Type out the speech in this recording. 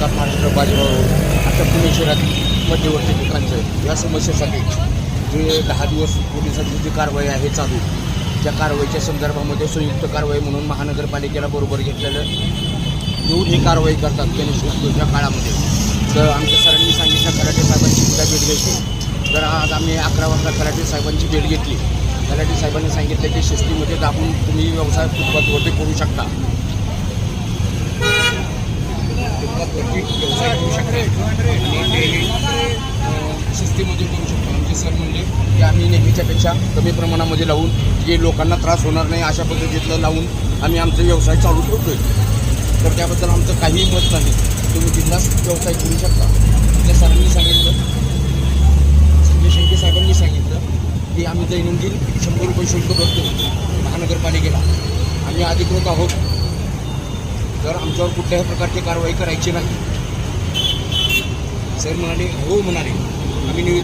नका महाराष्ट्र बाजीराव आता पुणे शहरात मध्यवर्ती ठिकाणचं या समस्येसाठी जे दहा दिवस पोलिसांची जी कारवाई आहे चालू त्या कारवाईच्या संदर्भामध्ये संयुक्त कारवाई म्हणून महानगरपालिकेला बरोबर घेतलेलं येऊन ही कारवाई करतात गणेश उत्सवाच्या काळामध्ये. तर आमच्या सरांनी सांगितलं कराटे साहेबांची सुद्धा भेट घ्यायची तर आज आम्ही अकरा वाजता कराटे साहेबांची भेट घेतली. कराटे साहेबांनी सांगितलं की शिस्तीमध्ये दाबून तुम्ही व्यवसाय फुटपाथवरती करू शकता फुटपाथवरती व्यवसाय करू शकता आणि ते शिस्तीमध्ये करू शकतो आमचे सर म्हणजे की आम्ही नेहमीच्यापेक्षा कमी प्रमाणामध्ये लावून जे लोकांना त्रास होणार नाही अशा पद्धतीतलं लावून आम्ही आमचा व्यवसाय चालू ठेवतोय तर त्याबद्दल आमचं काहीही मत नाही तुम्ही बिंदास व्यवसाय करू शकता त्या सरांनी सांगितलं संजय शेंके साहेबांनी सांगितलं की आम्ही दैनंदिन शंभर रुपये शुल्क भरतो महानगरपालिकेला आम्ही अधिकृत आहोत. तर आमच्यावर कुठल्याही प्रकारची कारवाई करायची नाही. सर म्हणाले हो म्हणाले. आम्ही निवेदन